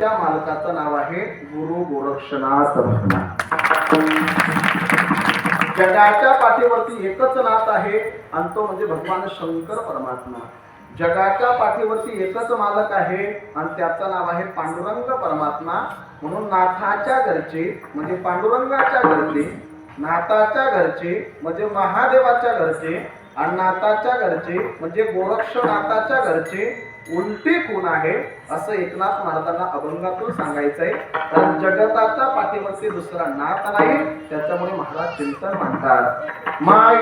त्या मालकाचं नाव आहे गुरु गोरक्षनाथ भगवान जगाच्या पाठीवरती एकच नाथ आहे आणि तो म्हणजे भगवान शंकर परमात्मा. जगाच्या पाठीवरती एकच मालक आहे आणि त्याचं नाव आहे पांडुरंग परमात्मा. म्हणून नाथाच्या घरचे म्हणजे पांडुरंगाच्या घरचे नाथाच्या घरचे म्हणजे महादेवाच्या घरचे आणि नाथाच्या घरचे म्हणजे गोरक्षनाथाच्या घरचे उलटी कोण आहे असं एकनाथ महाराजांना अभंगातून सांगायचंय. कारण जगताच्या पाठीवरती दुसरा नाथ नाही त्याच्यामुळे महाराज चिंतन म्हणतात. माय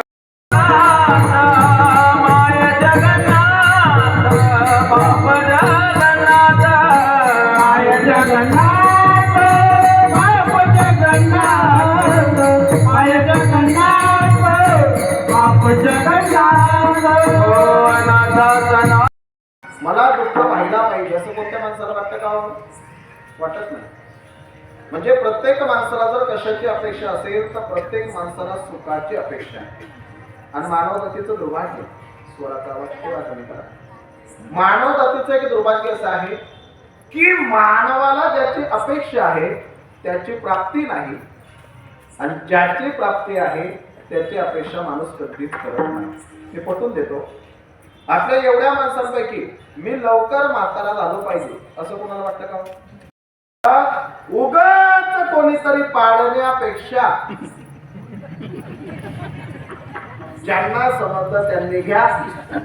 म्हणजे प्रत्येक माणसाला जर कशाची अपेक्षा असेल तर प्रत्येक माणसाला सुखाची अपेक्षा आहे. आणि मानव जातीचं दुर्भाग्य स्वराचा आवाज थोडा कमी करा मानव जातीचं एक दुर्भाग्य असं आहे की मानवाला ज्याची अपेक्षा आहे त्याची प्राप्ती नाही. आणि ज्याची प्राप्ती आहे त्याची अपेक्षा माणूस कधीच करत नाही. मी पटून देतो. आपल्या एवढ्या माणसांपैकी मी लवकर म्हातारा झालो पाहिजे असं कोणाला वाटतं का हो? उगा कोणीतरी पाळण्यापेक्षा ज्यांना समजलं त्यांनी घ्या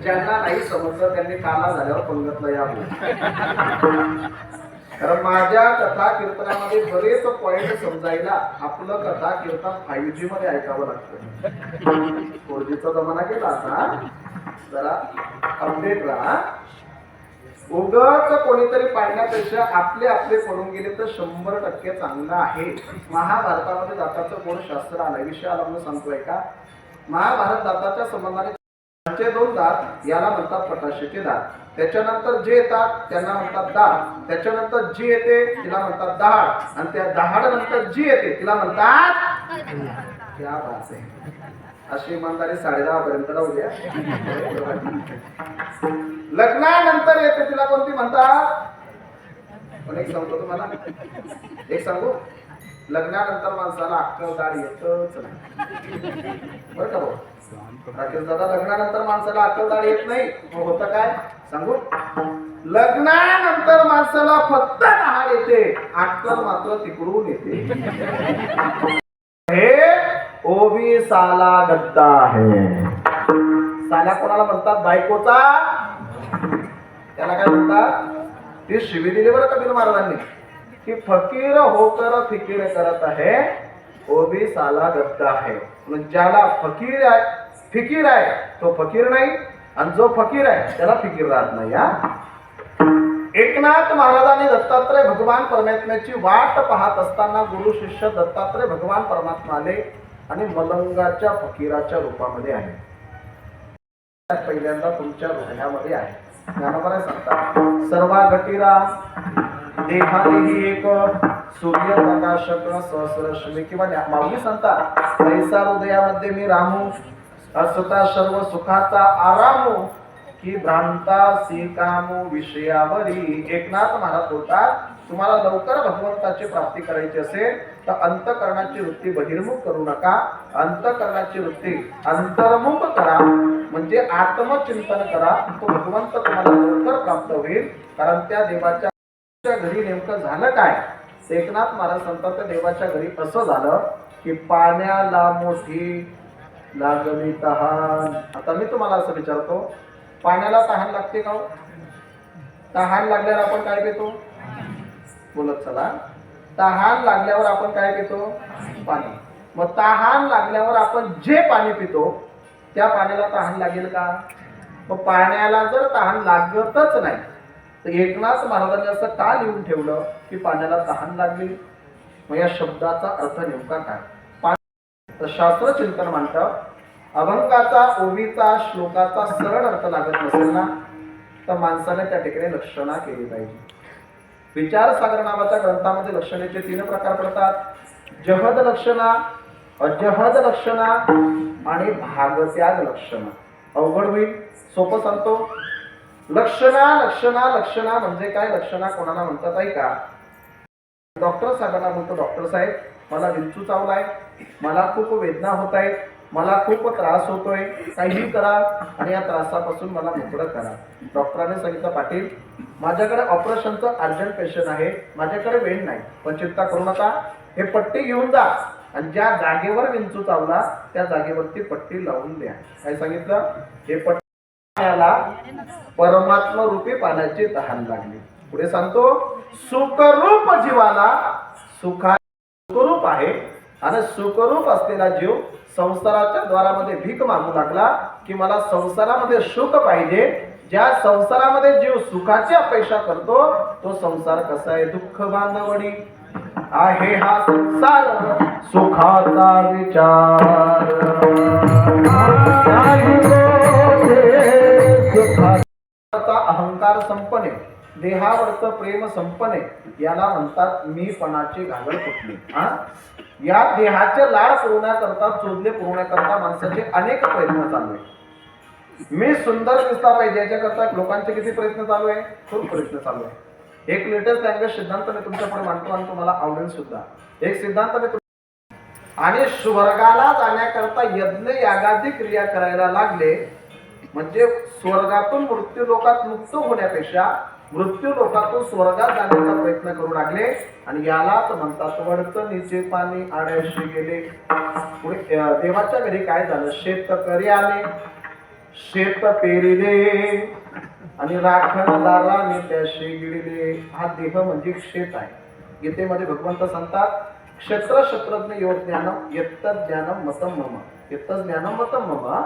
ज्यांना नाही समजलं त्यांनी काला झाल्यावर पंगतला यावं कारण माझ्या कथा कीर्तनामध्ये बरेच पॉइंट समजायला आपलं कथा कीर्तन फायव्ह जी मध्ये ऐकावं लागतं. फोर जीचा जमाना केला आता. जरा अपडेट राहा. उगाच कोणीतरी पाडण्यापेक्षा आपले आपले पडून गेले तर शंभर टक्के चांगलं आहे. महाभारतामध्ये दाताचं कोण शास्त्र आलं विषय आला म्हणून सांगतोय का? महाभारत दाताच्या संबंधाने दोन दात याला म्हणतात पटाशीचे दात. त्याच्यानंतर जे येतात त्यांना म्हणतात दात. त्याच्यानंतर जी येते तिला म्हणतात दहाड. आणि त्या दहाड नंतर जी येते तिला म्हणतात त्या बात आहे अशी इमानदारी साडे दहा पर्यंत राहू द्या. लग्नानंतर येते तिला कोणती म्हणतात पण एक सांगतो तुम्हाला. एक सांगू? लग्नानंतर माणसाला अक्कल दाढ येतच नाही. बरं का भाऊ? राकेश दादा लग्नानंतर माणसाला अक्कल दाढ येत नाही. मग होतं काय? सांगू? लग्नानंतर माणसाला फक्त दहाड येते. अक्कल मात्र तिकडून येते. हे ओबी साला गद्दा आहे. साला कोणाला म्हणतात? बायकोचा त्याला काय म्हणतात? ती शिवी दिली बरं कबीर महाराजांनी. की फकीर होकर फिकीर करत आहे ओबी साला दत्त आहे. म्हणून ज्याला फकीर आहे फिकीर आहे तो फकीर नाही. आणि जो फकीर आहे त्याला फिकीर राहत नाही हा. एकनाथ महाराजांनी दत्तात्रय भगवान परमात्म्याची वाट पाहत असताना गुरु शिष्य दत्तात्रय भगवान परमात्मा आले आणि मलंगाच्या फकीराच्या रूपामध्ये आहे. पहिल्यांदा तुमच्या हृदयामध्ये आहे. ज्ञानोबा सांगतात सर्वा गटीरा देहादेही एक सूर्य प्रकाशक सहस्रश्मी किंवा माऊली सांगतात पैसा हृदयामध्ये मी रामू असता सर्व सुखाचा आरामू की भ्रांता कामू विषयावरी एकनाथ महाराज बोलतात तुम्हाला लवकर भगवंताची प्राप्ती करायची असेल तर अंतकरणाची वृत्ती बहिर्मुख करू नका. अंतकरणाची वृत्ती अंतर्मुख करा. म्हणजे आत्मचिंतन करा. तो भगवंत तुम्हाला लवकर प्राप्त होईल. कारण त्या देवाच्या घरी नेमकं झालं काय? एकनाथ महाराज सांगतात त्या देवाच्या घरी असं झालं की पाण्याला मोठी लागली तहान. आता मी तुम्हाला असं विचारतो पाण्याला तहान लागते का हो? तहान लागल्यावर आपण काय घेतो बोलत चला. तहान लागल्यावर आपण काय पितो? पाणी. मग तहान लागल्यावर आपण जे पाणी पितो त्या पाण्याला तहान लागेल का? मग पाण्याला जर तहान लागतच नाही तर एकनाथ महाराजांनी असं का लिहून ठेवलं की पाण्याला तहान लागली? मग या शब्दाचा अर्थ नेमका काय? पाणी तर शास्त्र चिंतन म्हणतं अभंगाचा ओवीचा श्लोकाचा सरळ अर्थ लागत नसेल ना तर माणसाने त्या ठिकाणी लक्षणा केली पाहिजे. विचारसागर नावाच्या ग्रंथामध्ये लक्षणेचे तीन प्रकार पडतात. जहद लक्षणा अजहद लक्षणा आणि भागत्याग लक्षणा. अवघड होईल. सोपं सांगतो. लक्षणा लक्षणा लक्षणा म्हणजे काय? लक्षणा कोणाला म्हणतात आहे का? डॉक्टर साहेबांना म्हणतो डॉक्टर साहेब मला विंचू चावलाय. मला खूप वेदना होत आहेत. मला खूप त्रास होतोय. काहीही करा आणि या त्रासापासून मला मोकळं करा. डॉक्टरांनी सांगितलं पाटील माझ्याकडे ऑपरेशनचं अर्जंट पेशंट आहे. माझ्याकडे वेळ नाही. पण चिंता करू नका. हे पट्टी घेऊन जा. आणि ज्या जागेवर विंचू चावला त्या जागेवरती पट्टी लावून द्या. काय सांगितलं? हे पट्टी परमात्मा रूपी पाण्याची तहान लागली. पुढे सांगतो सुखरूप जीवाला सुखा सुखरूप आहे. आणि सुखरूप असलेला जीव संसाराच्या द्वारामध्ये भीक मागू लागला की मला संसारामध्ये सुख पाहिजे. ज्या संसारामध्ये जीव सुखाची अपेक्षा करतो तो संसार कसा आहे? दुःख बांधवडी. आहे हा संसार. सुखाचा विचार. अहंकार संपणे. देहावरचं प्रेम संपणे याला म्हणतात मीपणाची घागर फुटली हा? या देहाचे लाड पुरवण्याकरता चोदले पुरवण्याकरता माणसाचे अनेक प्रयत्न चालू आहे मी सुंदर दिसला पाहिजे याच्याकरता लोकांचे किती प्रयत्न चालू आहे खूप प्रयत्न चालू आहे एक लेटेस्ट लँग्वेज सिद्धांत मी तुमच्यापुढे मांडतो आणि तुम्हाला आवडेल सुद्धा. एक सिद्धांत मी आणि स्वर्गाला जाण्याकरता यज्ञ यागादी क्रिया करायला लागले म्हणजे स्वर्गातून मृत्यू लोकात मुक्त होण्यापेक्षा मृत्यू लोकातून स्वर्गात जाण्याचा प्रयत्न करू लागले आणि यालाच म्हणतात वडचं निचे पाणी आड्याशी गेले. पुढे देवाच्या घरी काय झालं? शेतकरी आले. शेत पेरिले आणि राखणदाराने त्याशी गिळले. हा देह म्हणजे शेत आहे. गीतेमध्ये भगवंत सांगतात क्षेत्र शत्रज्ञ योग ज्ञानम येत ज्ञानम मतम मम. येत ज्ञानम मतम मम